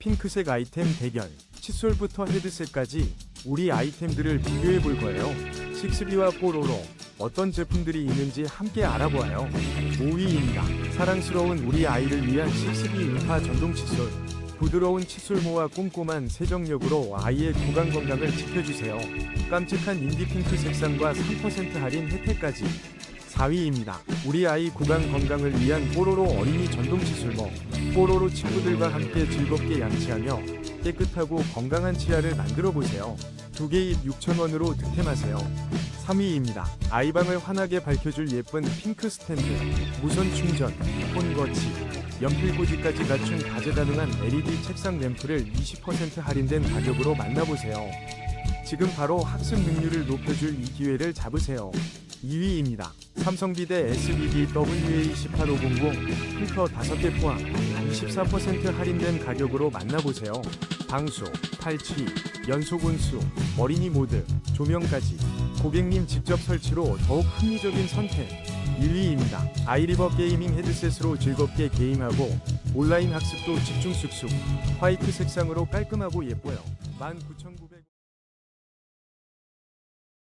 핑크색 아이템 대결, 칫솔부터 헤드셋까지 우리 아이템들을 비교해 볼 거예요. 식스비와 뽀로로 어떤 제품들이 있는지 함께 알아보아요. 5위입니다. 사랑스러운 우리 아이를 위한 식스비 음파 전동 칫솔. 부드러운 칫솔모와 꼼꼼한 세정력으로 아이의 구강 건강을 지켜주세요. 깜찍한 인디 핑크 색상과 3% 할인 혜택까지. 4위입니다. 우리 아이 구강 건강을 위한 뽀로로 어린이 전동 칫솔모. 뽀로로 친구들과 함께 즐겁게 양치하며 깨끗하고 건강한 치아를 만들어 보세요. 두 개입 6,000원으로 득템하세요. 3위입니다. 아이방을 환하게 밝혀줄 예쁜 핑크 스탠드, 무선 충전, 폰 거치, 연필 꽂이까지 갖춘 가능한 LED 책상 램프를 20% 할인된 가격으로 만나보세요. 지금 바로 학습 능률을 높여줄 이 기회를 잡으세요. 2위입니다. 삼성비대 SBD WA18500 필터 5개 포함 24% 할인된 가격으로 만나보세요. 방수, 탈취, 연속 온수, 어린이 모드, 조명까지 고객님 직접 설치로 더욱 합리적인 선택. 1위입니다. 아이리버 게이밍 헤드셋으로 즐겁게 게임하고 온라인 학습도 집중 쑥쑥 화이트 색상으로 깔끔하고 예뻐요. 19,900